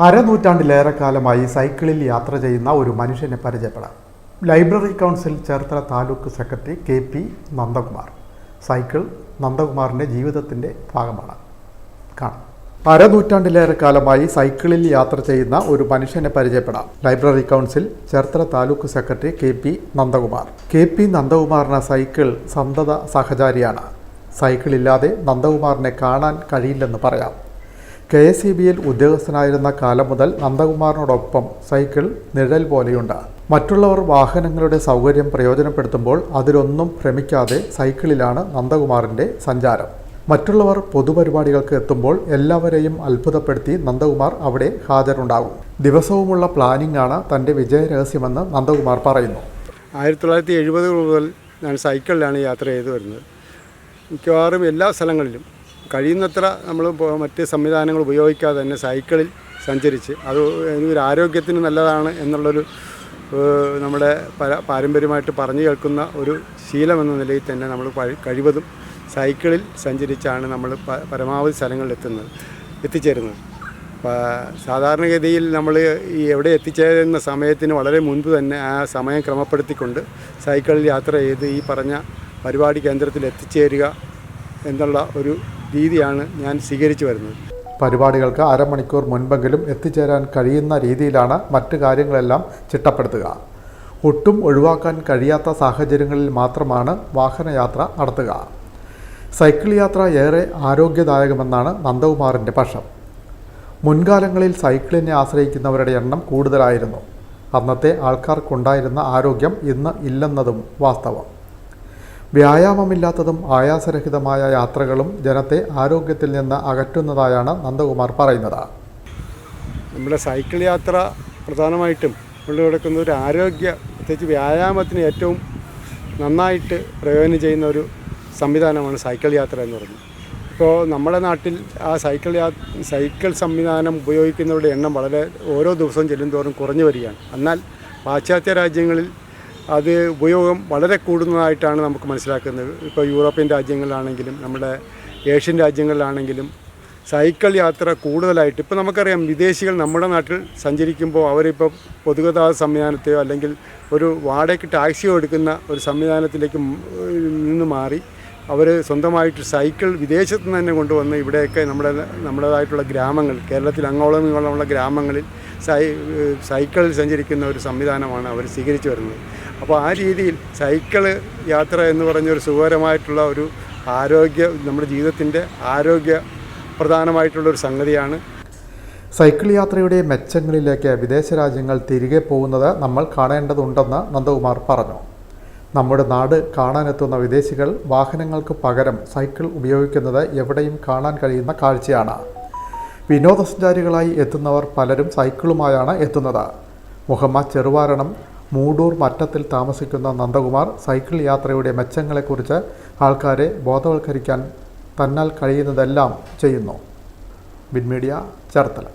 അരനൂറ്റാണ്ടിലേറെ കാലമായി സൈക്കിളിൽ യാത്ര ചെയ്യുന്ന ഒരു മനുഷ്യനെ പരിചയപ്പെടാം. Library council Cherthala taluk secretary K P Nandakumar. Cycle നന്ദകുമാറിന്റെ ജീവിതത്തിന്റെ ഭാഗമാണ്. കാണാം. അരനൂറ്റാണ്ടിലേറെ കാലമായി സൈക്കിളിൽ യാത്ര ചെയ്യുന്ന ഒരു മനുഷ്യനെ പരിചയപ്പെടാം. Library council Cherthala taluk secretary K P Nandakumar. K P നന്ദകുമാറിന് cycle സന്തത സഹചാരിയാണ്. സൈക്കിളില്ലാതെ നന്ദകുമാറിനെ കാണാൻ കഴിയില്ലെന്ന് പറയാം. കെ എസ് ഇ ബിയിൽ ഉദ്യോഗസ്ഥനായിരുന്ന കാലം മുതൽ നന്ദകുമാറിനോടൊപ്പം സൈക്കിൾ നിഴൽ പോലെയുണ്ട്. മറ്റുള്ളവർ വാഹനങ്ങളുടെ സൗകര്യം പ്രയോജനപ്പെടുത്തുമ്പോൾ അതിലൊന്നും ഭ്രമിക്കാതെ സൈക്കിളിലാണ് നന്ദകുമാറിന്റെ സഞ്ചാരം. മറ്റുള്ളവർ പൊതുപരിപാടികൾക്ക് എത്തുമ്പോൾ എല്ലാവരെയും അത്ഭുതപ്പെടുത്തി നന്ദകുമാർ അവിടെ ഹാജരുണ്ടാകും. ദിവസവുമുള്ള പ്ലാനിംഗ് ആണ് തന്റെ വിജയരഹസ്യമെന്ന് നന്ദകുമാർ പറയുന്നു. ആയിരത്തി തൊള്ളായിരത്തി എഴുപത് മുതൽ ഞാൻ സൈക്കിളിലാണ് യാത്ര ചെയ്തു വരുന്നത്. മിക്കവാറും എല്ലാ സ്ഥലങ്ങളിലും കഴിയുന്നത്ര നമ്മൾ മറ്റ് സംവിധാനങ്ങൾ ഉപയോഗിക്കാതെ തന്നെ സൈക്കിളിൽ സഞ്ചരിച്ച് അത് ഒരു ആരോഗ്യത്തിന് നല്ലതാണ് എന്നുള്ളൊരു നമ്മുടെ പര പാരമ്പര്യമായിട്ട് പറഞ്ഞു കേൾക്കുന്ന ഒരു ശീലം എന്ന നിലയിൽ തന്നെ നമ്മൾ കഴിവതും സൈക്കിളിൽ സഞ്ചരിച്ചാണ് നമ്മൾ പരമാവധി സ്ഥലങ്ങളിൽ എത്തുന്നത് എത്തിച്ചേരുന്നത്. സാധാരണഗതിയിൽ നമ്മൾ ഈ എവിടെ എത്തിച്ചേരുന്ന സമയത്തിന് വളരെ മുൻപ് തന്നെ ആ സമയം ക്രമപ്പെടുത്തിക്കൊണ്ട് സൈക്കിളിൽ യാത്ര ചെയ്ത് ഈ പറഞ്ഞ പരിപാടി കേന്ദ്രത്തിൽ എത്തിച്ചേരുക എന്നുള്ള ഒരു രീതിയാണ് ഞാൻ സ്വീകരിച്ചു വരുന്നത്. പരിപാടികൾക്ക് അരമണിക്കൂർ മുൻപെങ്കിലും എത്തിച്ചേരാൻ കഴിയുന്ന രീതിയിലാണ് മറ്റു കാര്യങ്ങളെല്ലാം ചിട്ടപ്പെടുത്തുക. ഒട്ടും ഒഴിവാക്കാൻ കഴിയാത്ത സാഹചര്യങ്ങളിൽ മാത്രമാണ് വാഹനയാത്ര നടത്തുക. സൈക്കിൾ യാത്ര ഏറെ ആരോഗ്യദായകമെന്നാണ് നന്ദകുമാറിന്റെ പക്ഷം. മുൻകാലങ്ങളിൽ സൈക്കിളിനെ ആശ്രയിക്കുന്നവരുടെ എണ്ണം കൂടുതലായിരുന്നു. അന്നത്തെ ആൾക്കാർക്കുണ്ടായിരുന്ന ആരോഗ്യം ഇന്ന് ഇല്ലെന്നതും വാസ്തവം. വ്യായാമമില്ലാത്തതും ആയാസരഹിതമായ യാത്രകളും ജനത്തെ ആരോഗ്യത്തിൽ നിന്ന് അകറ്റുന്നതായാണ് നന്ദകുമാർ പറയുന്നത്. നമ്മുടെ സൈക്കിൾ യാത്ര പ്രധാനമായിട്ടും കൊണ്ടു കിടക്കുന്ന ഒരു ആരോഗ്യ പ്രത്യേകിച്ച് വ്യായാമത്തിന് ഏറ്റവും നന്നായിട്ട് പ്രയോജനം ചെയ്യുന്ന ഒരു സംവിധാനമാണ് സൈക്കിൾ യാത്ര എന്ന് പറയുന്നത്. ഇപ്പോൾ നമ്മുടെ നാട്ടിൽ ആ സൈക്കിൾ യാ സൈക്കിൾ സംവിധാനം ഉപയോഗിക്കുന്നവരുടെ എണ്ണം വളരെ ഓരോ ദിവസവും ചെല്ലും തോറും കുറഞ്ഞു വരികയാണ്. എന്നാൽ പാശ്ചാത്യ രാജ്യങ്ങളിൽ അത് ഉപയോഗം വളരെ കൂടുന്നതായിട്ടാണ് നമുക്ക് മനസ്സിലാക്കുന്നത്. ഇപ്പോൾ യൂറോപ്യൻ രാജ്യങ്ങളിലാണെങ്കിലും നമ്മുടെ ഏഷ്യൻ രാജ്യങ്ങളിലാണെങ്കിലും സൈക്കിൾ യാത്ര കൂടുതലായിട്ട് ഇപ്പോൾ നമുക്കറിയാം വിദേശികൾ നമ്മുടെ നാട്ടിൽ സഞ്ചരിക്കുമ്പോൾ അവരിപ്പോൾ പൊതുഗതാഗത സംവിധാനത്തെയോ അല്ലെങ്കിൽ ഒരു വാടകയ്ക്ക് ടാക്സിയോ എടുക്കുന്ന ഒരു സംവിധാനത്തിലേക്ക് നിന്ന് മാറി അവർ സ്വന്തമായിട്ട് സൈക്കിൾ വിദേശത്ത് നിന്ന് തന്നെ കൊണ്ടുവന്ന് ഇവിടെയൊക്കെ നമ്മുടെ നമ്മുടേതായിട്ടുള്ള ഗ്രാമങ്ങൾ കേരളത്തിൽ അങ്ങോളം ഇങ്ങോളമുള്ള ഗ്രാമങ്ങളിൽ സൈ സൈക്കിളിൽ സഞ്ചരിക്കുന്ന ഒരു സംവിധാനമാണ് അവർ സ്വീകരിച്ചു വരുന്നത്. അപ്പോൾ ആ രീതിയിൽ സൈക്കിൾ യാത്ര എന്ന് പറഞ്ഞൊരു സുഖകരമായിട്ടുള്ള ഒരു ആരോഗ്യ നമ്മുടെ ജീവിതത്തിന്റെ ആരോഗ്യ പ്രധാനമായിട്ടുള്ളൊരു സംഗതിയാണ്. സൈക്കിൾ യാത്രയുടെ മെച്ചങ്ങളിലേക്ക് വിദേശ രാജ്യങ്ങൾ തിരികെ പോകുന്നത് നമ്മൾ കാണേണ്ടതുണ്ടെന്ന് നന്ദകുമാർ പറഞ്ഞു. നമ്മുടെ നാട് കാണാനെത്തുന്ന വിദേശികൾ വാഹനങ്ങൾക്ക് പകരം സൈക്കിൾ ഉപയോഗിക്കുന്നത് എവിടെയും കാണാൻ കഴിയുന്ന കാഴ്ചയാണ്. വിനോദസഞ്ചാരികളായി എത്തുന്നവർ പലരും സൈക്കിളുമായാണ് എത്തുന്നത്. മുഹമ്മദ് ചെറുവാരണം മൂടൂർ മറ്റത്തിൽ താമസിക്കുന്ന നന്ദകുമാർ സൈക്കിൾ യാത്രയുടെ മെച്ചങ്ങളെക്കുറിച്ച് ആൾക്കാരെ ബോധവൽക്കരിക്കാൻ തന്നാൽ കഴിയുന്നതെല്ലാം ചെയ്യുന്നു. ബിൻമീഡിയ ചേർത്തല.